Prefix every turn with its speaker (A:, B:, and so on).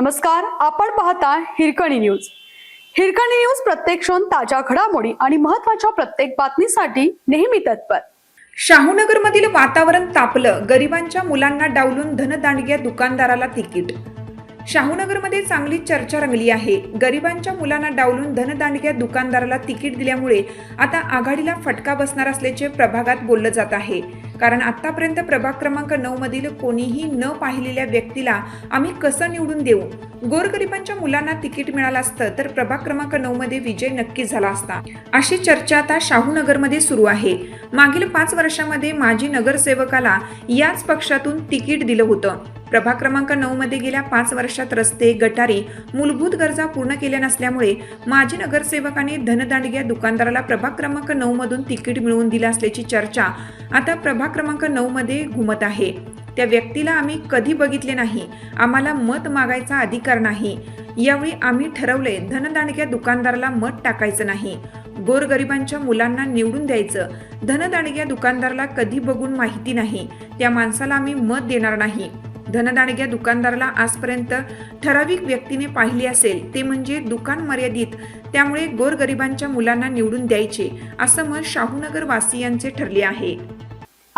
A: नमस्कार आपण पाहता हिरकणी न्यूज. हिरकणी न्यूज प्रत्येक क्षण ताज्या घडामोडी आणि महत्त्वाच्या प्रत्येक बातमीसाठी नेहमी तत्पर.
B: शाहूनगरमधील वातावरण तापलं गरिबांच्या मुलांना डावलून धनदांडग्या दुकानदाराला तिकीट शाहूनगरमध्ये चांगली चर्चा रंगली आहे. गरिबांच्या मुलांना डावलून धनदांडग्या दुकानदाराला तिकीट दिल्यामुळे आता आघाडीला फटका बसणार असल्याचे प्रभागात बोललं जात आहे. कारण आतापर्यंत प्रभाग क्रमांक नऊ मधील कोणीही न पाहिलेल्या व्यक्तीला आम्ही कसं निवडून देऊ? गोरगरिबांच्या मुलांना तिकीट मिळालं असतं तर प्रभाग क्रमांक नऊ मध्ये विजय नक्की झाला असता. अशी चर्चा आता शाहूनगरमध्ये सुरू आहे. मागील पाच वर्षामध्ये माजी नगरसेवकाला याच पक्षातून तिकीट दिलं होतं. प्रभाग क्रमांक नऊ मध्ये गेल्या पाच वर्षात रस्ते गटारी मूलभूत गरजा पूर्ण केल्या नसल्यामुळे माजी नगरसेवकाने धनदांडग्या दुकानदाराला प्रभाग क्रमांक नऊ मधून तिकीट मिळवून दिलं असल्याची चर्चा आता प्रभाग क्रमांक नऊ मध्ये घुमत आहे. त्या व्यक्तीला आम्ही कधी बघितले नाही. आम्हाला मत मागायचा अधिकार नाही. यावेळी आम्ही ठरवले धनदाणक्या दुकानदाराला मत टाकायचं नाही. गोरगरिबांच्या मुलांना निवडून द्यायचं. धनदांडग्या दुकानदाराला कधी बघून माहिती नाही. त्या माणसाला आम्ही मत देणार नाही. धनदांडग्या दुकानदाराला आजपर्यंत ठराविक व्यक्तीने पाहिली असेल ते म्हणजे दुकान मर्यादित. त्यामुळे गोरगरिबांच्या मुलांना निवडून द्यायचे असं मत शाहूनगर वासियांचे ठरले आहे.